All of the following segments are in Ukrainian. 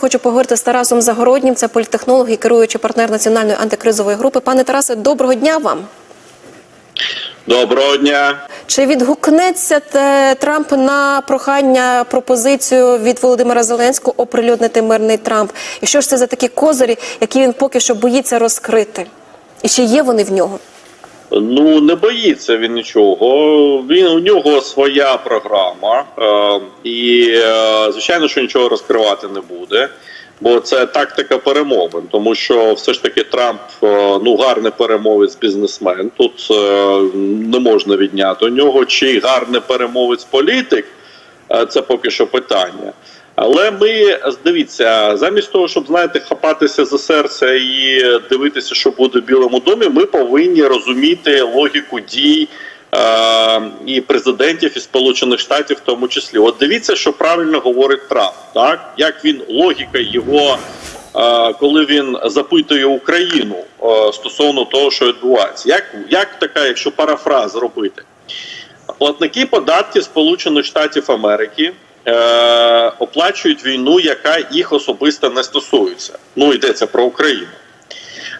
Хочу поговорити з Тарасом Загороднім, це політехнолог і керуючий партнер національної антикризової групи. Пане Тарасе, доброго дня вам. Доброго дня. Чи відгукнеться Трамп на прохання пропозицію від Володимира Зеленського оприлюднити мирний Трамп? І що ж це за такі козирі, які він поки що боїться розкрити? І чи є вони в нього? Ну не боїться він нічого. Він у нього своя програма, е, і е, звичайно, що нічого розкривати не буде. Бо це тактика перемовин, тому що все ж таки Трамп е, ну гарний перемовець бізнесмен. Тут е, не можна відняти у нього, чи гарний перемовець політик. Е, Це поки що питання. Але ми дивіться, замість того, щоб знаєте, хапатися за серце і дивитися, що буде в Білому домі, ми повинні розуміти логіку дій е, і президентів і Сполучених Штатів, в тому числі. От дивіться, що правильно говорить Трамп, так як він логіка його. е, Коли він запитує Україну е, стосовно того, що відбувається, як як така, якщо парафраз робити, Платники податків Сполучених Штатів Америки е, оплачують війну, яка їх особисто не стосується. Ну йдеться про Україну.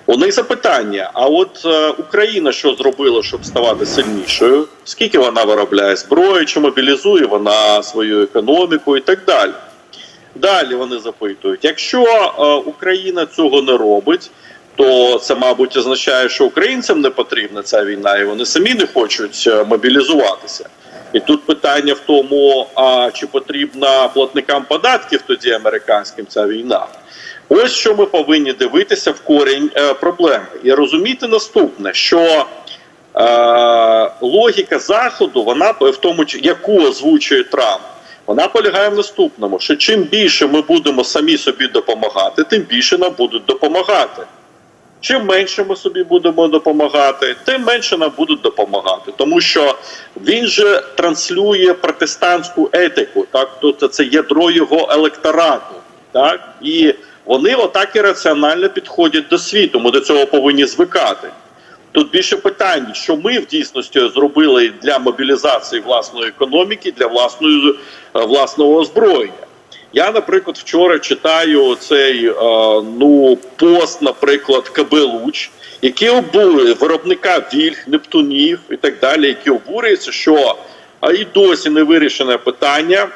У них запитання: а от е, Україна що зробила, щоб ставати сильнішою? Скільки вона виробляє зброї, чи мобілізує вона свою економіку і так далі. Далі вони запитують: якщо е, Україна цього не робить, то це, мабуть, означає, що українцям не потрібна ця війна, і вони самі не хочуть е, мобілізуватися. І тут питання в тому, а чи потрібна платникам податків тоді американським ця війна? Ось що ми повинні дивитися в корінь е, проблеми і розуміти наступне, що е, логіка заходу, вона в тому, яку озвучує Трамп, вона полягає в наступному: що чим більше ми будемо самі собі допомагати, тим більше нам будуть допомагати. Чим менше ми собі будемо допомагати, тим менше нам будуть допомагати, тому що він же транслює протестантську етику, так тобто це ядро його електорату, так і вони отак і раціонально підходять до світу. Ми до цього повинні звикати. Тут більше питань, що ми в дійсності зробили для мобілізації власної економіки, для власної е, власного озброєння. Я, наприклад, вчора читаю цей е, ну пост, наприклад, КБ Луч, який обурює виробника вільг, нептунів і так далі, які обурюються, що а і досі не вирішене питання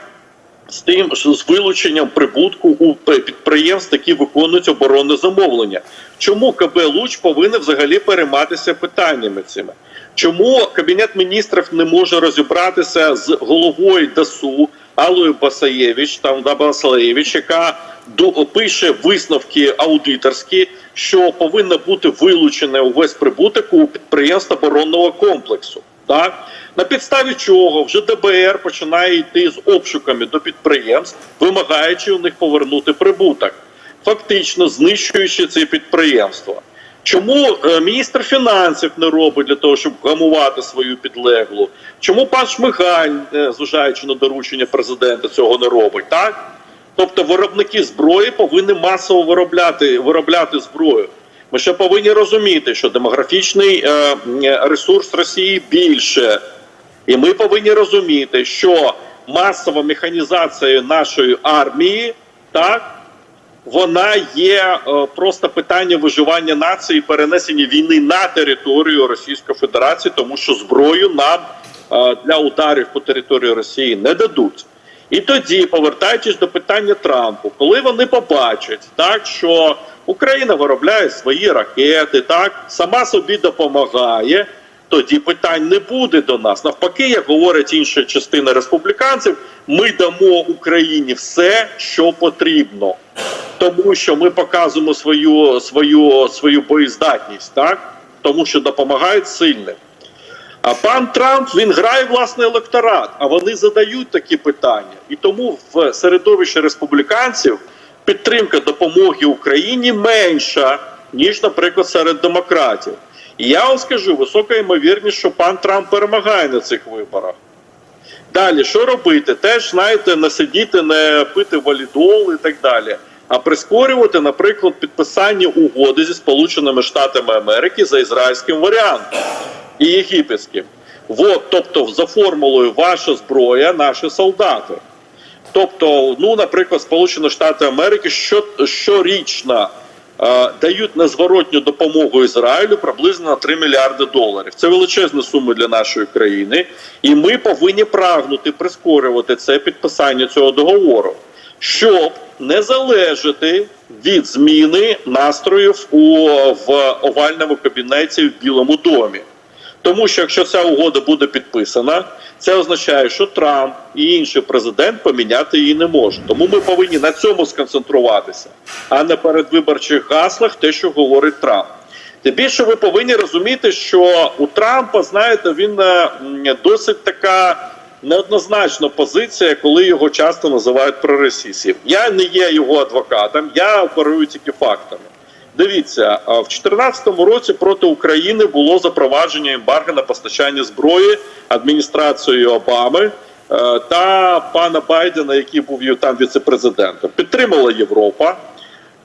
з тим, що з вилученням прибутку у підприємств, які виконують оборонне замовлення. Чому КБ Луч повинен взагалі перейматися питаннями цими? Чому кабінет міністрів не може розібратися з головою ДАСУ Аллою Басаєвич, там да, Басалєвич, яка пише висновки аудиторські, що повинно бути вилучене увесь прибуток у підприємств оборонного комплексу. Так на підставі чого вже ДБР починає йти з обшуками до підприємств, вимагаючи у них повернути прибуток, фактично знищуючи ці підприємства. Чому е, міністр фінансів не робить для того, щоб гамувати свою підлеглу? Чому пан Шмигаль, е, зважаючи на доручення президента, цього не робить? Так тобто виробники зброї повинні масово виробляти виробляти зброю. Ми ще повинні розуміти, що демографічний е, ресурс Росії більше, і ми повинні розуміти, що масова механізація нашої армії так вона є е, просто питання виживання нації, перенесення війни на територію Російської Федерації, тому що зброю нам е, для ударів по території Росії не дадуть. І тоді, повертаючись до питання Трампу, коли вони побачать, так що Україна виробляє свої ракети, так сама собі допомагає. Тоді питань не буде до нас. Навпаки, як говорять інша частина республіканців, ми дамо Україні все, що потрібно, тому що ми показуємо свою свою свою боєздатність, так тому що допомагають сильним. А пан Трамп він грає власний електорат, а вони задають такі питання. І тому в середовищі республіканців підтримка допомоги Україні менша, ніж, наприклад, серед демократів. І я вам скажу, висока ймовірність, що пан Трамп перемагає на цих виборах. Далі, що робити? Теж, знаєте, не сидіти, не пити валідол і так далі. А прискорювати, наприклад, підписання угоди зі Сполученими Штатами Америки за ізраїльським варіантом і єгипетським. Вот, тобто, за формулою ваша зброя, наші солдати. Тобто, ну, наприклад, Сполучені Штати Америки що, щорічно е, дають незворотню допомогу Ізраїлю приблизно на 3 мільярди доларів. Це величезні суми для нашої країни, і ми повинні прагнути прискорювати це підписання цього договору, щоб не залежати від зміни настроїв у в овальному кабінеті в Білому домі. Тому що якщо ця угода буде підписана, це означає, що Трамп і інший президент поміняти її не може. Тому ми повинні на цьому сконцентруватися, а не передвиборчих гаслах, те, що говорить Трамп. Тим більше ви повинні розуміти, що у Трампа, знаєте, він е, досить така неоднозначна позиція, коли його часто називають проросійським. Я не є його адвокатом, я оперую тільки фактами. Дивіться, в 2014 році проти України було запровадження ембарго на постачання зброї адміністрацією Обами е, та пана Байдена, який був там віце-президентом. Підтримала Європа.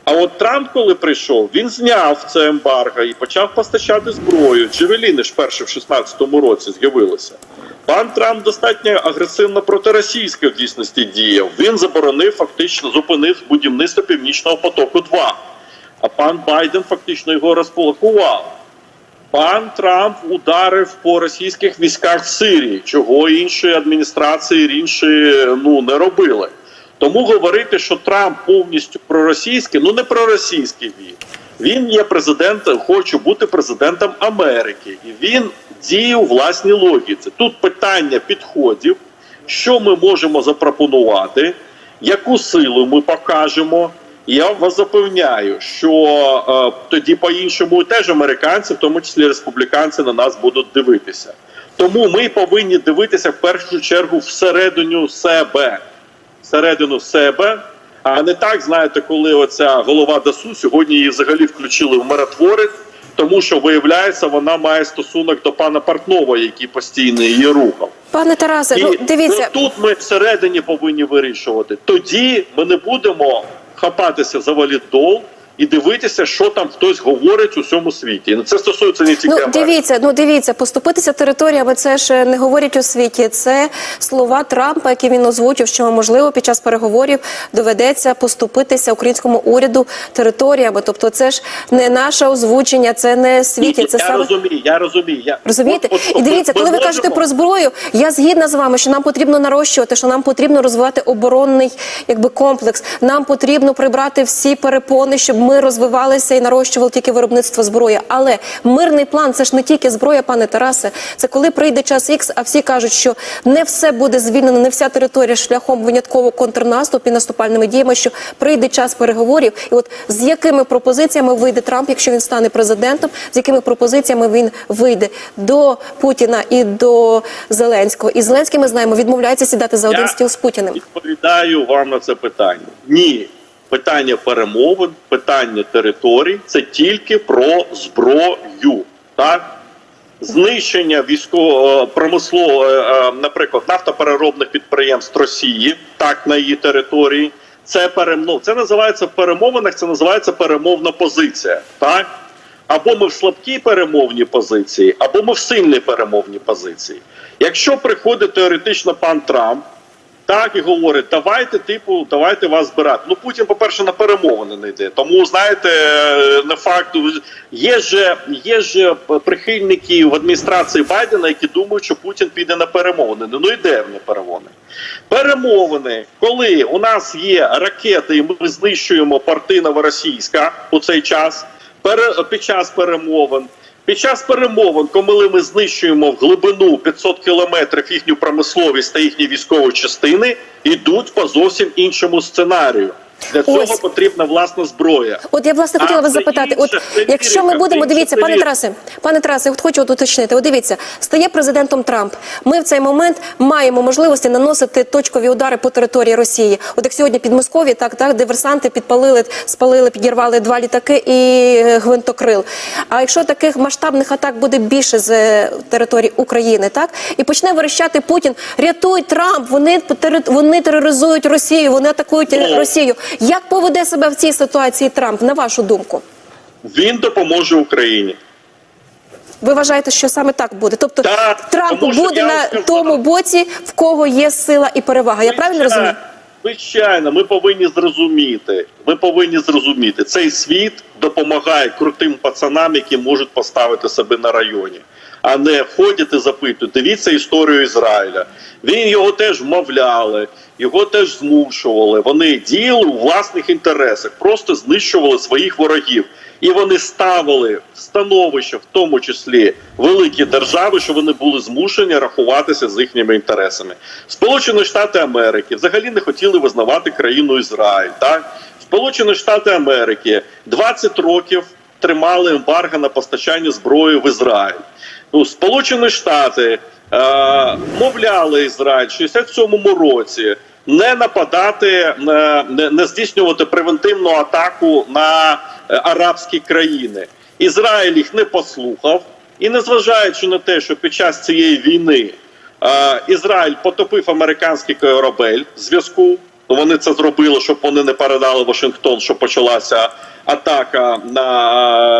А от Трамп, коли прийшов, він зняв це ембарго і почав постачати зброю. Джевеліни ж перше в 16-му році з'явилися. Пан Трамп достатньо агресивно протиросійсько в дійсності діяв. Він заборонив, фактично зупинив будівництво Північного потоку 2 а пан Байден фактично його розполохував. Пан Трамп ударив по російських військах в Сирії, чого інші адміністрації інші ну не робили. Тому говорити, що Трамп повністю проросійський, ну не проросійський він. Він є президентом, хоче бути президентом Америки, і він діє у власній логіці. Тут питання підходів, що ми можемо запропонувати, яку силу ми покажемо. Я вас запевняю, що е, тоді по-іншому теж американці, в тому числі республіканці, на нас будуть дивитися. Тому ми повинні дивитися в першу чергу всередину себе, всередину себе, а не так, знаєте, коли оця голова ДАСУ сьогодні її взагалі включили в миротворець, тому що виявляється, вона має стосунок до пана Портнова, який постійно її рухав. Пане Тарасе, І ну дивіться, ну, тут ми всередині повинні вирішувати. Тоді ми не будемо хапатися за валідол і дивитися, що там хтось говорить у всьому світі. Це стосується не тільки Ну дивіться, ну дивіться, поступитися територіями. Це ж не говорять у світі. Це слова Трампа, які він озвучив, що можливо під час переговорів доведеться поступитися українському уряду територіями. Тобто, це ж не наше озвучення, це не світі. Це я саме розумію, я розумію. Я Розумієте? От- от І дивіться, коли ми ви кажете про зброю, я згідна з вами, що нам потрібно нарощувати, що нам потрібно розвивати оборонний якби комплекс. Нам потрібно прибрати всі перепони, щоб ми розвивалися і нарощували тільки виробництво зброї. Але мирний план це ж не тільки зброя, пане Тарасе. Це коли прийде час Ікс, а всі кажуть, що не все буде звільнено, не вся територія шляхом винятково контрнаступ і наступальними діями. Що прийде час переговорів, і от з якими пропозиціями вийде Трамп, якщо він стане президентом, з якими пропозиціями він вийде до Путіна і до Зеленського. І Зеленський, ми знаємо, відмовляється сідати за один Я стіл з Путіним. Відповідаю вам на це питання. Ні, питання перемовин, питання територій це тільки про зброю. Так? Знищення військово промислового, е, наприклад, нафтопереробних підприємств Росії, так на її території. Це перемов... Це називається в перемовинах, це називається перемовна позиція. Так? Або ми в слабкій перемовній позиції, або ми в сильній перемовній позиції. Якщо приходить теоретично пан Трамп, так і говорить, давайте, типу, давайте вас збирати. Ну Путін, по-перше, на перемовини не йде. Тому знаєте, не факт є же є же прихильники в адміністрації Байдена, які думають, що Путін піде на перемовини. Ну йде на перемовини. Перемовини, коли у нас є ракети, і ми знищуємо порти Новоросійська у цей час, пере, під час перемовин. Під час перемовин, коли ми знищуємо в глибину 500 кілометрів їхню промисловість та їхні військові частини, йдуть по зовсім іншому сценарію. Для цього Ось. потрібна власна зброя. От я власне А хотіла вас запитати. інше, От якщо ми будемо дивіться, пане це Тарасе, пане Тарасе, от хочу от уточнити. От дивіться, стає президентом Трамп. Ми в цей момент маємо можливості наносити точкові удари по території Росії. От як сьогодні під Москові, так так диверсанти підпалили, спалили, підірвали два літаки і е, гвинтокрил. А якщо таких масштабних атак буде більше з е, території України, так і почне верещати Путін, рятуй Трамп, вони вони тероризують Росію, вони атакують е, Ну. Росію. Як поведе себе в цій ситуації Трамп, на вашу думку? Він допоможе Україні. Ви вважаєте, що саме так буде? Тобто Так, Трамп тому буде на тому боці, в кого є сила і перевага. Я правильно розумію? звичайно, ми повинні зрозуміти. Ми повинні зрозуміти, цей світ допомагає крутим пацанам, які можуть поставити себе на районі, а не ходять і. Дивіться історію Ізраїля. Він його теж вмовляли, його теж змушували. Вони діяли у власних інтересах, просто знищували своїх ворогів. І вони ставили становище, в тому числі великі держави, що вони були змушені рахуватися з їхніми інтересами. Сполучені Штати Америки взагалі не хотіли визнавати країну Ізраїль. Так Сполучені Штати Америки 20 років тримали ембарго на постачання зброї в Ізраїль. Ну, Сполучені Штати е, мовляли Ізраїль в 67-му році не нападати, не, не, не здійснювати превентивну атаку на е, арабські країни. Ізраїль їх не послухав, і незважаючи на те, що під час цієї війни е, Ізраїль потопив американський корабель зв'язку. То Вони це зробили, щоб вони не передали Вашингтон, що почалася атака на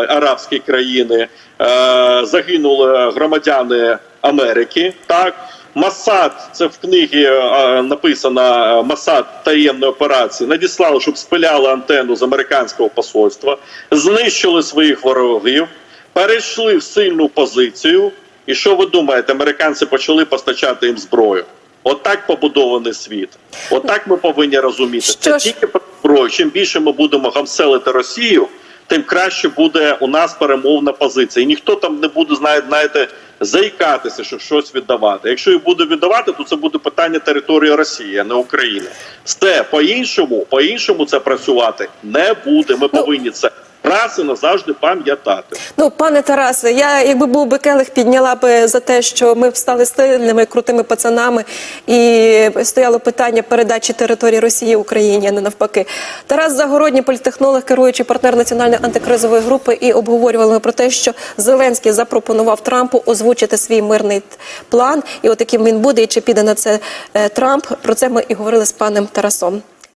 е, арабські країни. Е, загинули громадяни Америки. Так, Масад, це в книгі е, написано Масад таємної операції, надіслали, щоб спиляли антенну з американського посольства, знищили своїх ворогів, перейшли в сильну позицію. І що ви думаєте, американці почали постачати їм зброю? Отак побудований світ. Отак ми повинні розуміти. Що Це ж- тільки про зброю. Чим більше ми будемо гамселити Росію, тим краще буде у нас перемовна позиція. І ніхто там не буде знає- знаєте, заїкатися, що щось віддавати. Якщо і буде віддавати, то це буде питання території Росії, а не України. Все по-іншому, по-іншому це працювати не буде. Ми повинні це раз і назавжди пам'ятати. Ну, пане Тарасе, я якби був би келих, підняла би за те, що ми стали сильними, крутими пацанами, і стояло питання передачі території Росії Україні, а не навпаки. Тарас Загородній, політехнолог, керуючий партнер національної антикризової групи, і обговорювали про те, що Зеленський запропонував Трампу озвучити свій мирний план, і от яким він буде, і чи піде на це е, Трамп. Про це ми і говорили з паном Тарасом.